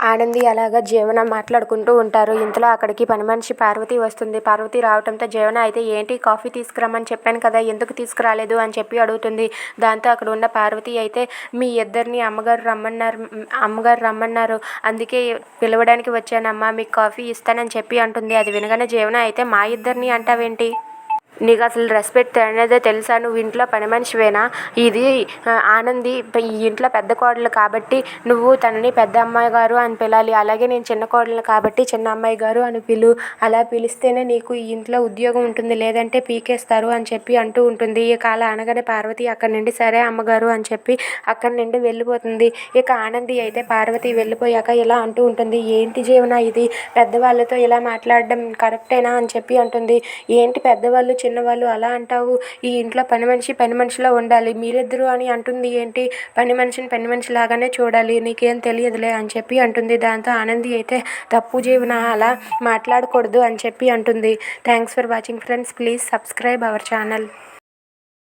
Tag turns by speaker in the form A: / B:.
A: ఆనంది అలాగా జీవన మాట్లాడుకుంటూ ఉంటారు. ఇంతలో అక్కడికి పని మనిషి పార్వతి వస్తుంది. పార్వతి రావడంతో జీవన అయితే ఏంటి కాఫీ తీసుకురమ్మని చెప్పాను కదా ఎందుకు తీసుకురాలేదు? అని చెప్పి అడుగుతుంది. దాంతో అక్కడ ఉన్న పార్వతి అయితే మీ ఇద్దరిని అమ్మగారు రమ్మన్నారు అమ్మగారు రమ్మన్నారు. అందుకే పిలవడానికి వచ్చానమ్మా మీకు కాఫీ ఇస్తానని చెప్పి అంటుంది. అది వినగానే జీవన అయితే మా ఇద్దరిని అంటావేంటి? నీకు అసలు రెస్పెక్ట్ అనేదే తెలుసా? నువ్వు ఇంట్లో పని మనిషివేనా? ఇది ఆనంది ఈ ఇంట్లో పెద్ద కోడలు కాబట్టి నువ్వు తనని పెద్ద అమ్మాయి గారు అని పిలాలి. అలాగే నేను చిన్న కోడలు కాబట్టి చిన్న అమ్మాయి గారు అని పిలు. అలా పిలిస్తేనే నీకు ఈ ఇంట్లో ఉద్యోగం ఉంటుంది. లేదంటే పీకేస్తారు అని చెప్పి అంటూ ఉంటుంది. ఇక అలా అనగానే పార్వతి అక్కడి నుండి సరే అమ్మగారు అని చెప్పి అక్కడి నుండి వెళ్ళిపోతుంది. ఇక ఆనంది అయితే పార్వతి వెళ్ళిపోయాక ఇలా అంటూ ఉంటుంది. ఏంటి జీవన ఇది? పెద్దవాళ్ళతో ఇలా మాట్లాడడం కరెక్టేనా అని చెప్పి అంటుంది. ఏంటి పెద్దవాళ్ళు తిన్నవాళ్ళు అలా అంటావు? ఈ ఇంట్లో పని మనిషి పని మనిషిలా ఉండాలి. మీరిద్దరు అని అంటుంది ఏంటి? పని మనిషిని పని మనిషి లాగానే చూడాలి. నీకేం తెలియదులే అని చెప్పి అంటుంది. దాంతో ఆనంది అయితే తప్పు జీవన అలా మాట్లాడకూడదు అని చెప్పి అంటుంది. Thanks for watching friends. Please subscribe our channel.